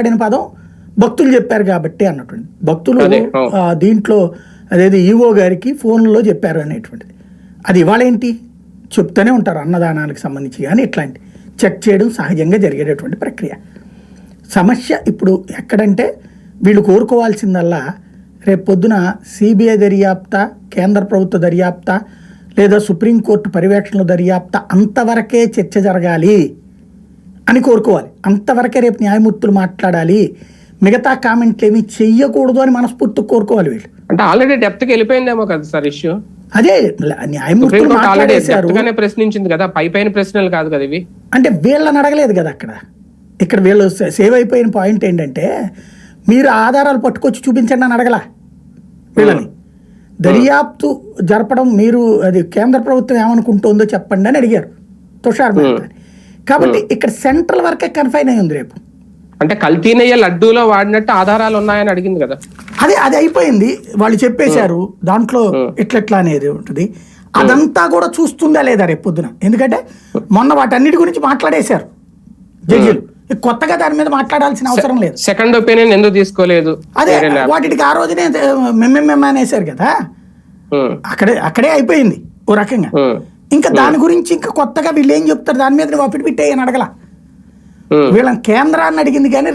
వాడిన పదం భక్తులు చెప్పారు కాబట్టి అన్నటువంటి. భక్తులు దీంట్లో అదేది ఈవో గారికి ఫోన్లో చెప్పారు అనేటువంటిది. అది ఇవాళ ఏంటి చెప్తూనే ఉంటారు అన్నదానానికి సంబంధించి కానీ ఇట్లాంటి. చెక్ చేయడం సహజంగా జరిగేటటువంటి ప్రక్రియ. సమస్య ఇప్పుడు ఎక్కడంటే వీళ్ళు కోరుకోవాల్సిందల్లా రేపు పొద్దున సిబిఐ దర్యాప్త కేంద్ర ప్రభుత్వ దర్యాప్త లేదా సుప్రీంకోర్టు పర్యవేక్షణలో దర్యాప్త అంతవరకే చర్చ జరగాలి. అని కోరుకోవాలి. అంతవరకే రేపు న్యాయమూర్తులు మాట్లాడాలి. మిగతా కామెంట్లు ఏమీ చెయ్యకూడదు అని మనస్ఫూర్తిగా కోరుకోవాలి వీళ్ళు. అంటే ఆల్రెడీ డెప్త్కి వెళ్ళిపోయిందేమో కదా సార్ ఇష్యూ. అదే న్యాయమూర్తులు మాట్లాడేశారు. ప్రశ్నించింది కదా పై పైన ప్రశ్నలు కాదు కదా ఇవి. అంటే వీళ్ళని అడగలేదు కదా అక్కడ. ఇక్కడ వీళ్ళు సేవ్ అయిపోయిన పాయింట్ ఏంటంటే మీరు ఆధారాలు పట్టుకొచ్చి చూపించండి అని అడగలా వీళ్ళని. దర్యాప్తు జరపడం మీరు అది కేంద్ర ప్రభుత్వం ఏమనుకుంటుందో చెప్పండి అని అడిగారు. తుషార్ మెహతా. కాబట్టి ఇక్కడ సెంట్రల్ వరకే కన్ఫైన్ అయి ఉంది రేపు. అంటే కల్తీనయ్య లడ్డూలో వాడినట్టు ఆధారాలు ఉన్నాయని అడిగింది కదా. అదే అది అయిపోయింది. వాళ్ళు చెప్పేశారు దాంట్లో ఇట్లెట్లా అనేది ఉంటుంది. అదంతా కూడా చూస్తుందా లేదా రేపు పొద్దున? ఎందుకంటే మొన్న వాటన్నిటి గురించి మాట్లాడేశారు జడ్జిలు. కొత్తగా దాని మీద మాట్లాడాల్సిన అవసరం లేదు. సెకండ్ ఒపీనియన్ ఎందుకు తీసుకోలేదు? అదే? వాటికి ఆ రోజునే అనేసారు కదా. అక్కడే అక్కడే అయిపోయింది ఓ రకంగా. ఇంకా దాని గురించి ఇంకా కొత్తగా వీళ్ళు ఏం చెప్తారు? దాని మీద నువ్వు అఫిడవిట్ అయ్యని అడగల. ఉమ్. వీళ్ళని కేంద్రాన్ని అడిగింది కానీ